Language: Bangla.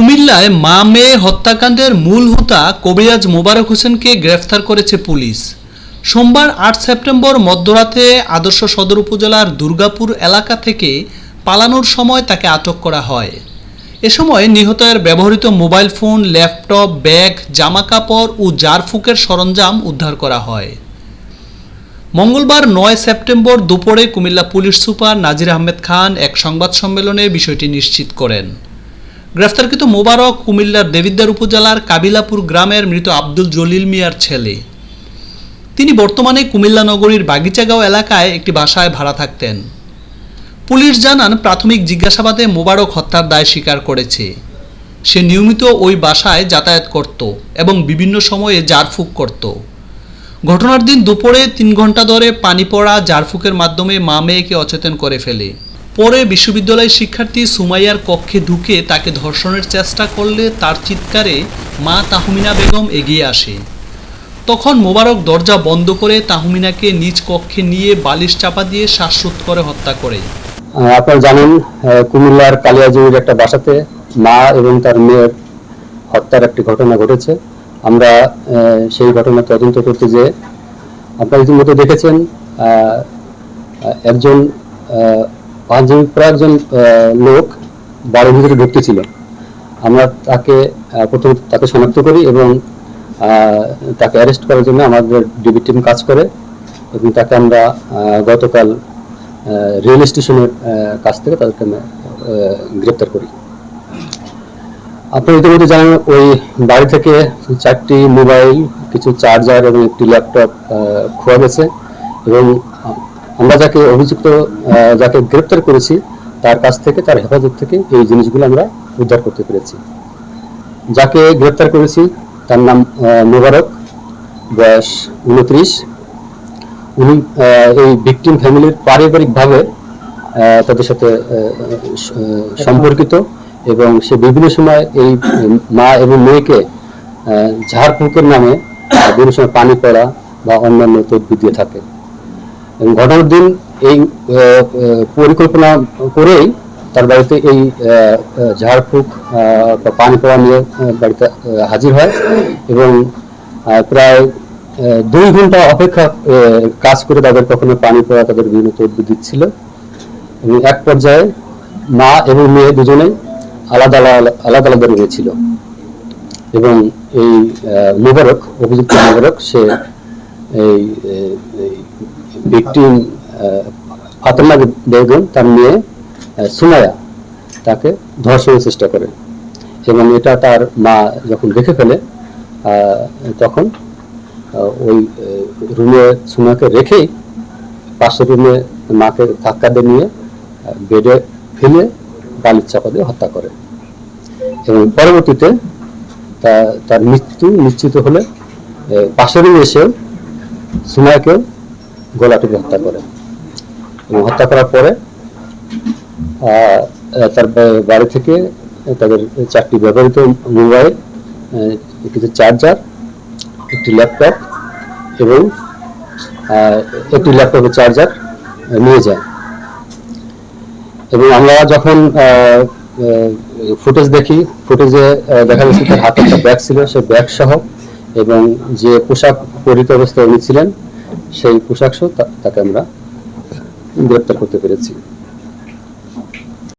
কুমিল্লায় মা মেয়ে হত্যাকাণ্ডের মূল হোতা কবিরাজ মোবারক হোসেনকে গ্রেফতার করেছে পুলিশ। সোমবার আট সেপ্টেম্বর মধ্যরাতে আদর্শ সদর উপজেলার দুর্গাপুর এলাকা থেকে পালানোর সময় তাকে আটক করা হয়। এ সময় নিহতের ব্যবহৃত মোবাইল ফোন, ল্যাপটপ, ব্যাগ, জামাকাপড় ও জারফুকের সরঞ্জাম উদ্ধার করা হয়। মঙ্গলবার নয় সেপ্টেম্বর দুপুরে কুমিল্লা পুলিশ সুপার নাজির আহমেদ খান এক সংবাদ সম্মেলনে বিষয়টি নিশ্চিত করেন। গ্রেফতারকৃত মোবারক কুমিল্লার দেবিদ্বার উপজেলার কাবিলাপুর গ্রামের মৃত আব্দুল জলিল মিয়ার ছেলে। তিনি বর্তমানে কুমিল্লা নগরীর বাগিচাগাঁও এলাকায় একটি বাসায় ভাড়া থাকতেন। পুলিশ জানান, প্রাথমিক জিজ্ঞাসাবাদে মোবারক হত্যার দায় স্বীকার করেছে। সে নিয়মিত ওই বাসায় যাতায়াত করত এবং বিভিন্ন সময়ে জারফুক করত। ঘটনার দিন দুপুরে তিন ঘণ্টা ধরে পানি পড়া জারফুকের মাধ্যমে মা মেয়েকে অচেতন করে ফেলে। পরে বিশ্ববিদ্যালয় শিক্ষার্থী সুমাইয়ার কক্ষে ঢুকে তাকে ধর্ষণের চেষ্টা করলে তার চিৎকারে মা তাহমিনা বেগম এগিয়ে আসে। তখন মোবারক দরজা বন্ধ করে তাহমিনাকে নিজ কক্ষে নিয়ে বালিশ চাপা দিয়ে শ্বাসরোধ করে হত্যা করে। আপনারা জানেন কুমিল্লার কালিয়াজুড়ির একটা বাসাতে মা এবং তার মেয়ের হত্যার একটি ঘটনা ঘটেছে। আমরা সেই ঘটনা তদন্ত করতে যে আপনারা ইতিমধ্যে দেখেছেন একজন আহ, পাঁচজন প্রায় একজন লোক বাড়ির ভিতরে ঢুকতে ছিল। আমরা তাকে প্রথম তাকে শনাক্ত করি এবং তাকে অ্যারেস্ট করার জন্য আমাদের ডিবি টিম কাজ করে এবং তাকে আমরা গতকাল রেল স্টেশনের কাছ থেকে তাদেরকে গ্রেপ্তার করি। আপনি ইতিমধ্যে জানেন ওই বাড়ি থেকে চারটি মোবাইল কিছু চার্জার এবং একটি ল্যাপটপ খোয়া গেছে এবং আমরা যাকে অভিযুক্ত যাকে গ্রেপ্তার করেছি, তার কাছ থেকে, তার হেফাজত থেকে এই জিনিসগুলো আমরা উদ্ধার করতে পেরেছি। যাকে গ্রেপ্তার করেছি, তার নাম মোবারক, বয়স উনত্রিশ। উনি এই ভিকটিম ফ্যামিলির পারিবারিকভাবে তাদের সাথে সম্পর্কিত এবং সে বিভিন্ন সময় এই মা এবং মেয়েকে ঝাড়ফুঁকের নামে বিভিন্ন সময় পানি পড়া বা অন্যান্য তদবির দিয়ে থাকে। ঘটনার দিন এই পরিকল্পনা করেই তার বাড়িতে এই ঝাড়ফুঁক বা পানি পড়া নিয়ে বাড়িতে হাজির হয় এবং প্রায় দুই ঘণ্টা অপেক্ষা কাজ করে তাদের কখনো পানি পড়া তাদের বিভিন্ন তদবির দিচ্ছিল। এবং এক পর্যায়ে মা এবং মেয়ে দুজনেই আলাদা আলাদা আলাদা আলাদা রয়েছিল এবং এই মোবারক, অভিযুক্ত মোবারক, সে এই ভিকটিম ফাতেমা বেগম, তার মেয়ে সুমায়া তাকে ধর্ষণের চেষ্টা করে। এবং এটা তার মা যখন দেখে ফেলে তখন ওই রুমে সুমাকে রেখেই পাশের রুমে মাকে ধাক্কা দিয়ে নিয়ে বেডে ফেলে বালির চাপা দিয়ে হত্যা করে। এবং পরবর্তীতে তার মৃত্যু নিশ্চিত হলে পাশের রুমে এসে সুমায়াকেও গলা টিপে হত্যা করে। এবং হত্যা করার পরে তার বাড়ি থেকে তাদের চারটি ব্যবহৃত মোবাইল কিছু চার্জার, একটি ল্যাপটপ এবং একটি ল্যাপটপের চার্জার নিয়ে যায়। এবং আমরা যখন ফুটেজ দেখি, ফুটেজে দেখা যাচ্ছে তার হাতে একটা ব্যাগ ছিল সেই ব্যাগ সহ এবং যে পোশাক পরিহিত অবস্থায় উনি ছিলেন সেই পোশাকসহ তাকে আমরা গ্রেপ্তার করতে পেরেছি।